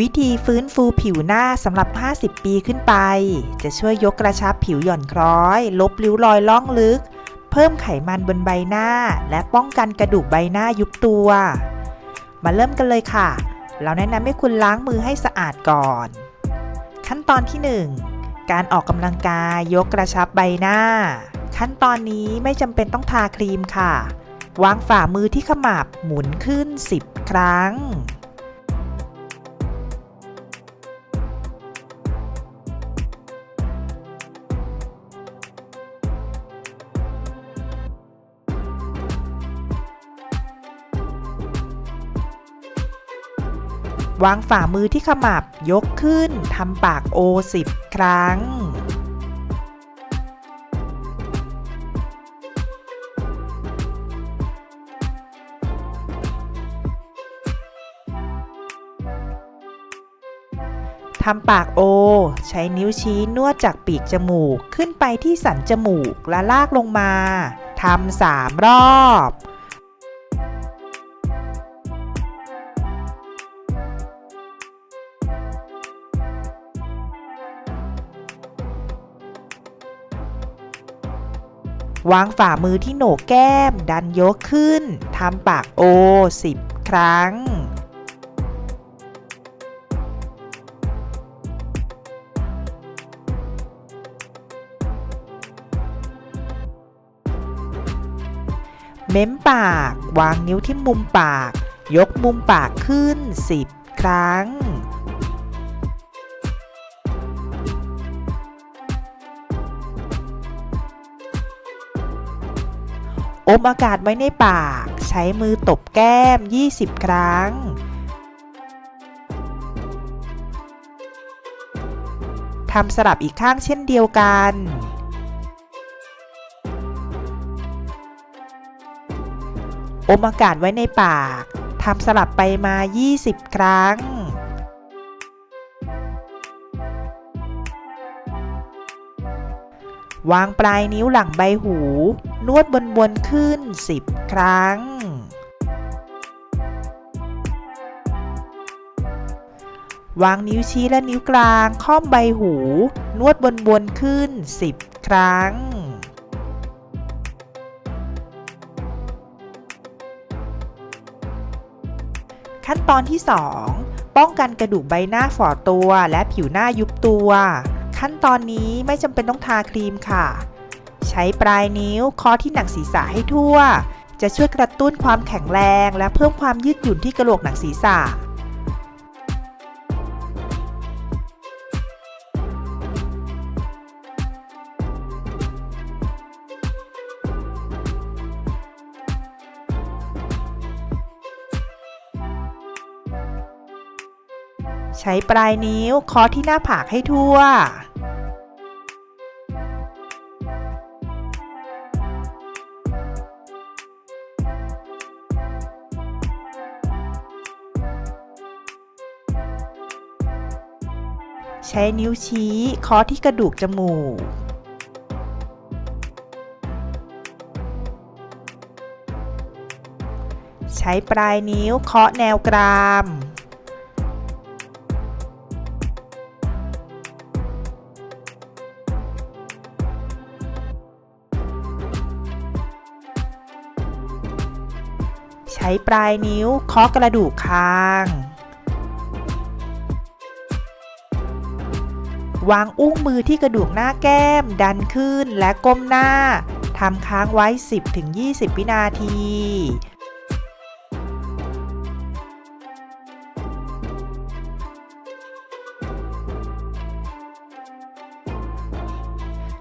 วิธีฟื้นฟูผิวหน้าสำหรับ 50 ปีขึ้นไป จะช่วยยกกระชับผิวหย่อนคล้อย ลบริ้วรอยล่องลึก เพิ่มไขมันบนใบหน้า และป้องกันกระดูกใบหน้ายุบตัว มาเริ่มกันเลยค่ะ เราแนะนำให้คุณล้างมือให้สะอาดก่อน ขั้นตอนที่ 1 การออกกำลังกายยกกระชับใบหน้า ขั้นตอนนี้ไม่จำเป็นต้องทาครีมค่ะ วางฝ่ามือที่ขมับหมุนขึ้น 10 ครั้ง วางฝ่ามือที่ขมับยกขึ้นทำปากโอ10ครั้ง ทำปากโอ ใช้นิ้วชี้นวดจากปีกจมูกขึ้นไปที่สันจมูกและลากลงมา ทำสามรอบ วางฝ่ามือที่โหนกแก้ม ดันยกขึ้นทำปากโอ 10 ครั้งเม้มปาก วางนิ้วที่มุมปาก ยกมุมปากขึ้น 10 ครั้ง อมอากาศไว้ในปาก ใช้มือตบแก้ม 20 ครั้ง ทำสลับอีกข้างเช่นเดียวกัน อมอากาศไว้ในปาก ทำสลับไปมา 20 ครั้ง วางปลายนิ้วหลังใบหู นวดบนบนๆขึ้น 10 ครั้ง วางนิ้วชี้และนิ้วกลางค่อมใบหู นวดบนบนๆขึ้น 10 ครั้งขั้นตอนที่ 2 ป้องกันกระดูกใบหน้าฝ่อตัวและผิวหน้ายุบตัว ขั้นตอนนี้ไม่จำเป็นต้องทาครีมค่ะ ใช้ปลายนิ้วเคาะที่หนังศีรษะให้ทั่ว จะช่วยกระตุ้นความแข็งแรง และเพิ่มความยืดหยุ่นที่กระโหลกหนังศีรษะ ใช้ปลายนิ้วเคาะที่หน้าผากให้ทั่ว ใช้นิ้วชี้เคาะที่กระดูกจมูกใช้ปลายนิ้วเคาะแนวกราม ช้ปลายนิ้วเคาะกระดูกคาง วางอุ้งมือที่กระดูกหน้าแก้ม ดันขึ้นและก้มหน้าทำค้างไว้ 10-20 วินาที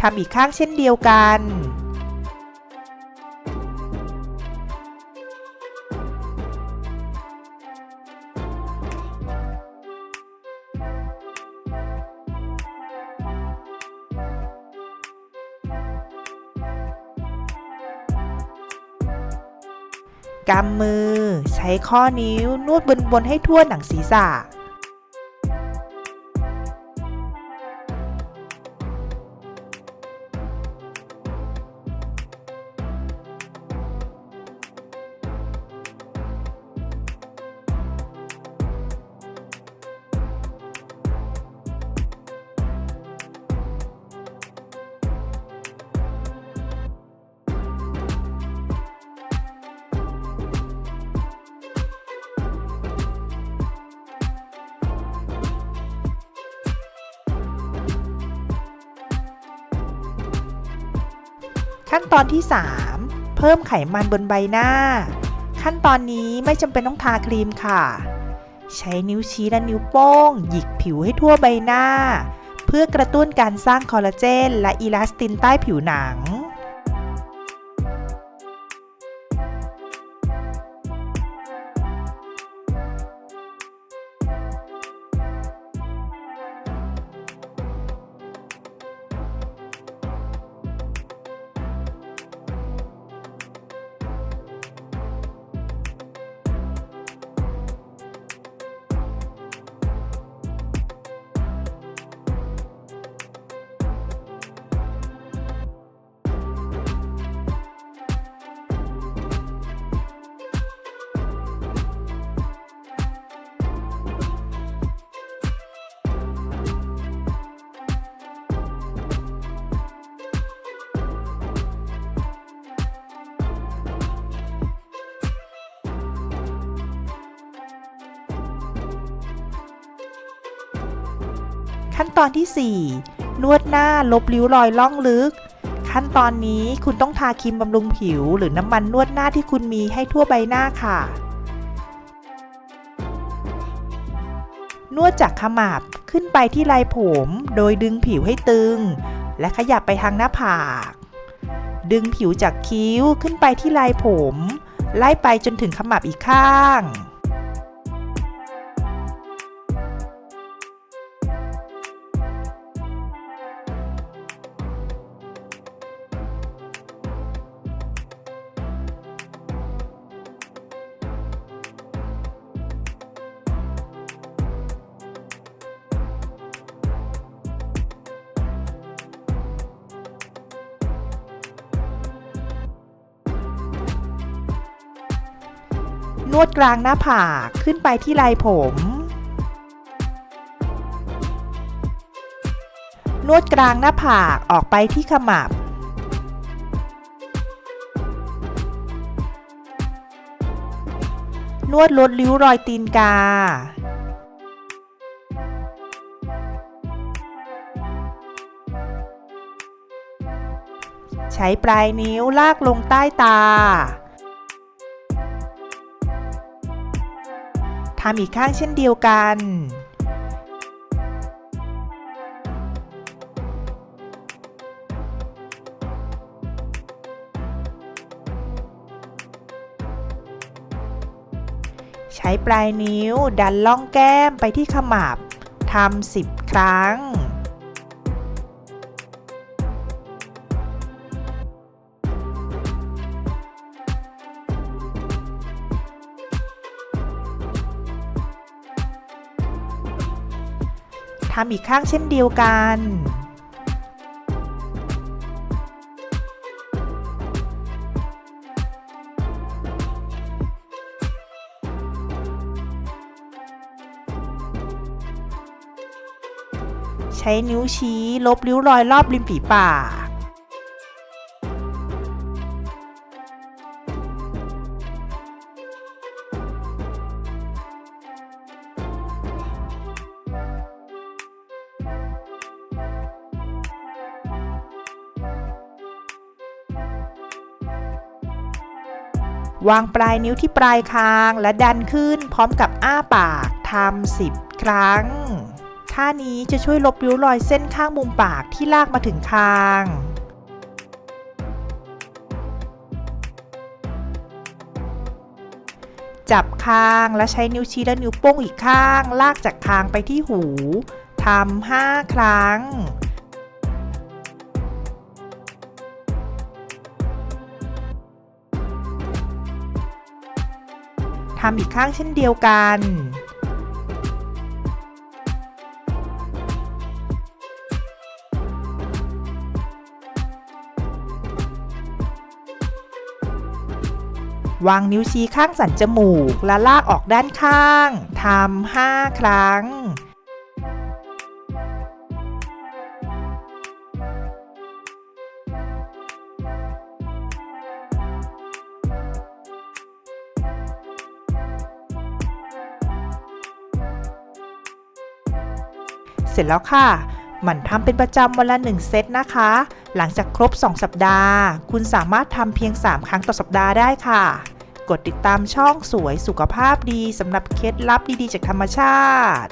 ทำอีกข้างเช่นเดียวกัน กำมือ ใช้ข้อนิ้วนวดบนบนให้ทั่วหนังศีรษะ ขั้นตอนที่ 3 เพิ่มไขมันบนใบหน้า ขั้นตอนนี้ไม่จำเป็นต้องทาครีมค่ะ ใช้นิ้วชี้และนิ้วโป้ง หยิกผิวให้ทั่วใบหน้า เพื่อกระตุ้นการสร้างคอลลาเจนและอีลาสตินใต้ผิวหนัง ขั้นตอนที่ 4 นวดหน้าลบริ้วรอยล่องลึก ขั้นตอนนี้คุณต้องทาครีมบำรุงผิว หรือน้ำมันนวดหน้าที่คุณมีให้ทั่วใบหน้าค่ะ นวดจากขมับขึ้นไปที่ลายผม โดยดึงผิวให้ตึง และขยับไปทางหน้าผาก ดึงผิวจากคิ้วขึ้นไปที่ลายผม ไล่ไปจนถึงขมับอีกข้าง นวดกลางหน้าผากขึ้นไปที่ลายผม นวดกลางหน้าผากออกไปที่ขมับ นวดลดริ้วรอยตีนกา ใช้ปลายนิ้วลากลงใต้ตา ทำอีกข้างเช่นเดียวกัน ใช้ปลายนิ้วดันล่องแก้มไปที่ขมับทำสิบครั้ง ทำอีกข้างเช่นเดียวกันใช้นิ้วชี้ลบริ้วรอยรอบริมฝีปาก วางปลายนิ้วที่ปลายคางและดันขึ้นพร้อมกับอ้าปากทำสิบครั้ง ท่านี้จะช่วยลบริ้วรอยเส้นข้างมุมปากที่ลากมาถึงคางจับคางและใช้นิ้วชี้และนิ้วโป้งอีกข้าง ลากจากคางไปที่หู ทำห้าครั้ง ทำอีกข้างเช่นเดียวกัน วางนิ้วชี้ข้างสันจมูกและลากออกด้านข้าง ทำห้าครั้ง เสร็จแล้วค่ะหมั่นทำเป็นประจำวันละหนึ่งเซตนะคะ หลังจากครบ 2 สัปดาห์ คุณสามารถทำเพียง 3 ครั้งต่อสัปดาห์ได้ค่ะ กดติดตามช่องสวยสุขภาพดีสำหรับเคล็ดลับดีๆ จากธรรมชาติ